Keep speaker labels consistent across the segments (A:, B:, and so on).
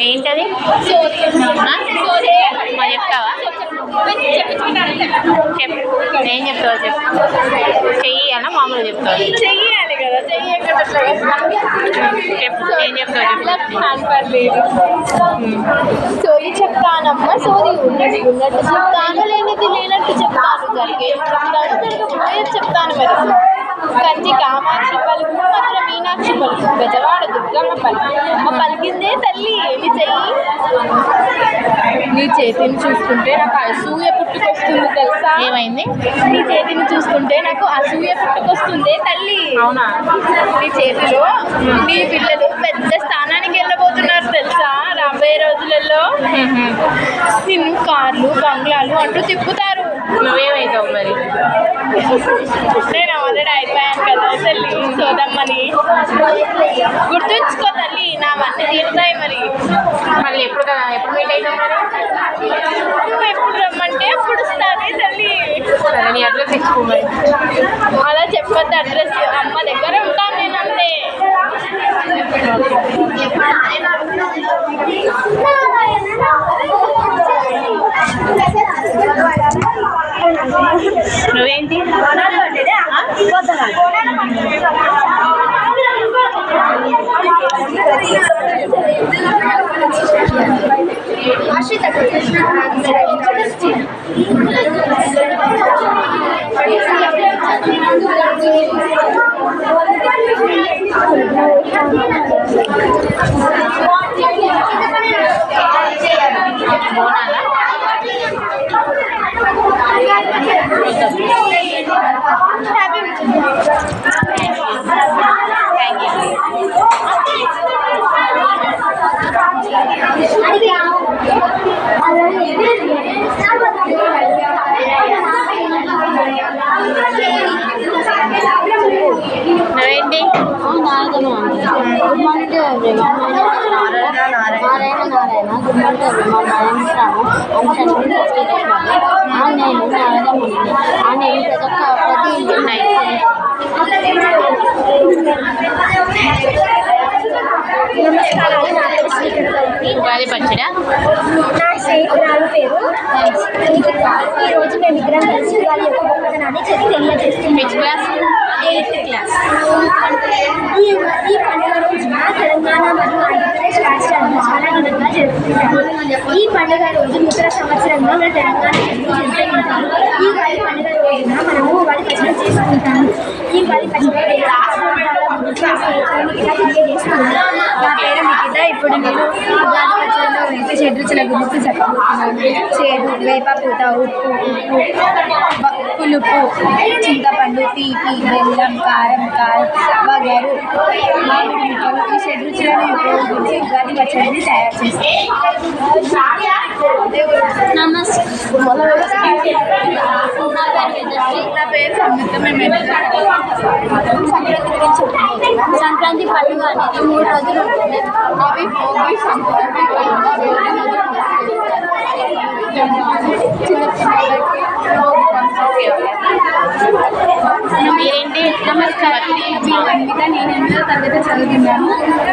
A: ఏంటది? మరి చెప్తావా? చెప్పు. ఏం చెప్తావు చెప్పు. చెయ్యి అన్న మామూలు చెప్తావు?
B: చెయ్యాలి కదా
A: చెప్పు. ఏం చెప్తావు చెప్పు.
B: సోది చెప్తానమ్మ సోది ఉన్నది ఉన్నట్టు చెప్తాను లేనిది లేనట్టు చెప్తాను జరిగేది చెప్తాను జరగబోయేది చెప్తాను మరి కంచి కామాక్షి పలుకు మధుర గజవాడ దుర్గమ్మ పలుకు అమ్మ పలికిందే తల్లి ఏమి చెయ్యి. నీ చేతిని చూస్తుంటే నాకు అసూయ పుట్టుకొస్తుంది తెలుసా?
A: ఏమైంది?
B: నీ చేతిని చూస్తుంటే నాకు అసూయ పుట్టుకొస్తుంది తల్లి.
A: అవునా?
B: నీ చేతిలో నీ పిల్లలు పెద్ద స్థానానికి వెళ్ళబోతున్నారు తెలుసా? రాబోయే రోజులలో నిన్ను కార్లు బంగ్లాలు అంటూ తిప్పుతారు.
A: నువ్వేమవుతావు మరి?
B: నేను ఆల్రెడీ అయిపోయాను కదా తల్లి సోదమ్మని. గుర్తుంచుకో తల్లి నావన్నీ తీరుతాయి మరి.
A: మళ్ళీ ఎప్పుడు కదా? ఎప్పుడు మీట్ అవుతాం మరి?
B: నువ్వు ఎప్పుడు రమ్మంటే అప్పుడు వస్తానే తల్లి.
A: నీ అడ్రస్ ఇచ్చుకో మరి.
B: అలా చెప్పొద్దు అడ్రస్ అమ్మ దగ్గర ఉంటాను నేను అంతే.
A: బోనాలా థ్యాంక్ యూ నువ్వేంటి
B: everyone Narayana Narayana. Good morning my name నమస్కారాలు నా పేరు శ్రీకృష్ణ
A: ఉగాది పచ్చడా?
B: నా స్నేహితురాలు పేరు ఈ రోజు మేము ఇద్దరం కలిసి ఉగాది యొక్క గొప్పతనాన్ని చెప్పి తెలియజేస్తున్నాం
A: విచ్ క్లాస్
B: ఎయిత్ క్లాస్. ఈ ఈ పండుగ రోజున తెలంగాణ మరియు ఆంధ్రప్రదేశ్ రాష్ట్రాల్లో చాలా ఘనంగా జరుపుకుంటారు ఈ పండుగ రోజు నూతన సంవత్సరంలో మన తెలంగాణ జరుపుకుంటారు ఈ ఉగాది పండుగ రోజున మనము ఉగాది పచ్చడి చేసుకుంటాము. ఈ ఉగాది పచ్చడి తెలియజేస్తున్నాను నా పేరు నిఖిత. ఇప్పుడు నేను ఉగాది పచ్చడిలో వేప షడ్రుచుల గురించి చెప్పబోతున్నాను. చేదు వేప పూత ఉప్పు ఉప్పు పులుపు చింతపండు తీపి బెల్లం కారం కారం వగరు మామిడి ముక్కలు ఈ షడ్రుచులను ఉపయోగించి ఉగాది పచ్చడిని తయారు చేస్తాం నమస్తే. నా పేరు సంయుక్త మేము సంక్రాంతి గురించి చెప్పుకుంటున్నాం. సంక్రాంతి పండుగ అనేది మూడు రోజులు ఉంటుంది అవి భోగి సంక్రాంతి నమస్కారం. మీ అన్విత నేను ఎనిమిదో తరగతి చదువుతున్నాను.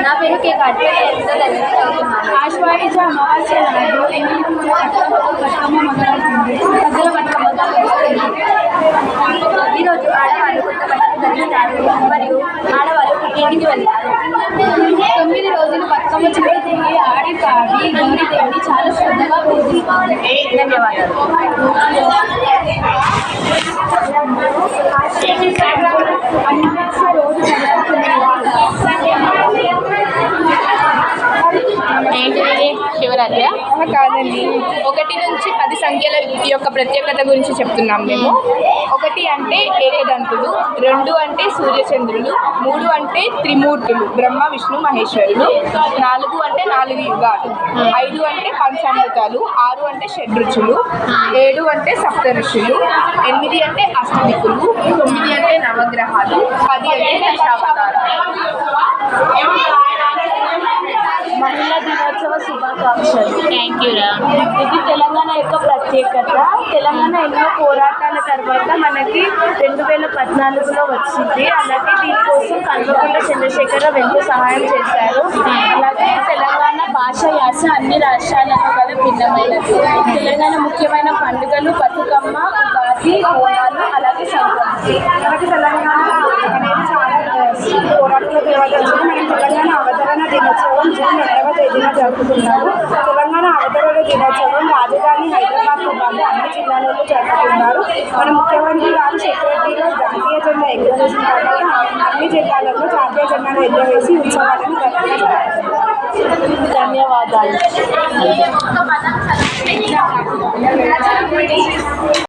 B: నా పేరు కే కార్తీక. ఎనిమిదో తరగతి చదువుతున్నాను. ఆశ్వాయుజ అమావాస్య నాడు ఎనిమిది పూల బతుకమ్మతో బతుకమ్మ మొదలవుతుంది. సద్దుల బతుకమ్మతో ముగుస్తుంది ఈరోజు ఆడవాళ్ళు కొత్త బట్టలు ధరిస్తారు మరియు ఆడవాళ్ళు పుట్టిన ఇంటికి వెళ్తారు తొమ్మిది రోజులు బతుకమ్మ తిరిగి ఆడి పాడి గౌరీదేవిని చాలా శ్రద్ధగా పూజిస్తారు
A: ధన్యవాదాలు
B: అమావాస్య రోజు జరుపుకునేవారు
A: ఏంటిది శివరాత్రి
C: కాదండి. ఒకటి నుంచి పది సంఖ్యల యొక్క ప్రత్యేకత గురించి చెప్తున్నాం మేము. ఒకటి అంటే ఏకదంతులు రెండు అంటే సూర్యచంద్రులు మూడు అంటే త్రిమూర్తులు బ్రహ్మ విష్ణు మహేశ్వరులు నాలుగు అంటే నాలుగు యుగాలు ఐదు అంటే పంచామృతాలు ఆరు అంటే షడ్రుచులు ఏడు అంటే సప్త ఋషులు ఎనిమిది అంటే అష్టదిక్కులు తొమ్మిది అంటే నవగ్రహాలు పది అంటే దశావతారాలు.
B: మహిళా దినోత్సవ శుభాకాంక్షలు
A: థ్యాంక్ యూ
B: ఇది తెలంగాణ యొక్క ప్రత్యేకత. తెలంగాణ ఎన్నో పోరాటాల తర్వాత మనకి రెండు వేల పద్నాలుగులో వచ్చింది. అలాగే దీనికోసం కల్వకుంట్ల చంద్రశేఖరరావు ఎంతో సహాయం చేశారు. అలాగే తెలంగాణ భాష యాస అన్ని రాష్ట్రాలకు గల భిన్నమైనది. తెలంగాణ ముఖ్యమైన పండుగలు బతుకమ్మ ఉగాది హోనాలు అలాగే సంక్రాంతి.
C: మనకి తెలంగాణ అనేది చాలా పోరాటాల తర్వాత వచ్చింది. మనం తెలంగాణ జూన్ రెండవ తేదీన జరుపుకుంటాము తెలంగాణ అవతరణ దినోత్సవం రాజధాని హైదరాబాద్తో పాటు అన్ని జిల్లాలలో జరుపుకున్నారు మన ముఖ్యమంత్రి గారు సెక్రటరీలో జాతీయ జెండా ఎగురవేసిన తర్వాత అన్ని జిల్లాలలో జాతీయ జెండాను ఎగురవేసి ఉత్సవాలను
B: ధన్యవాదాలు.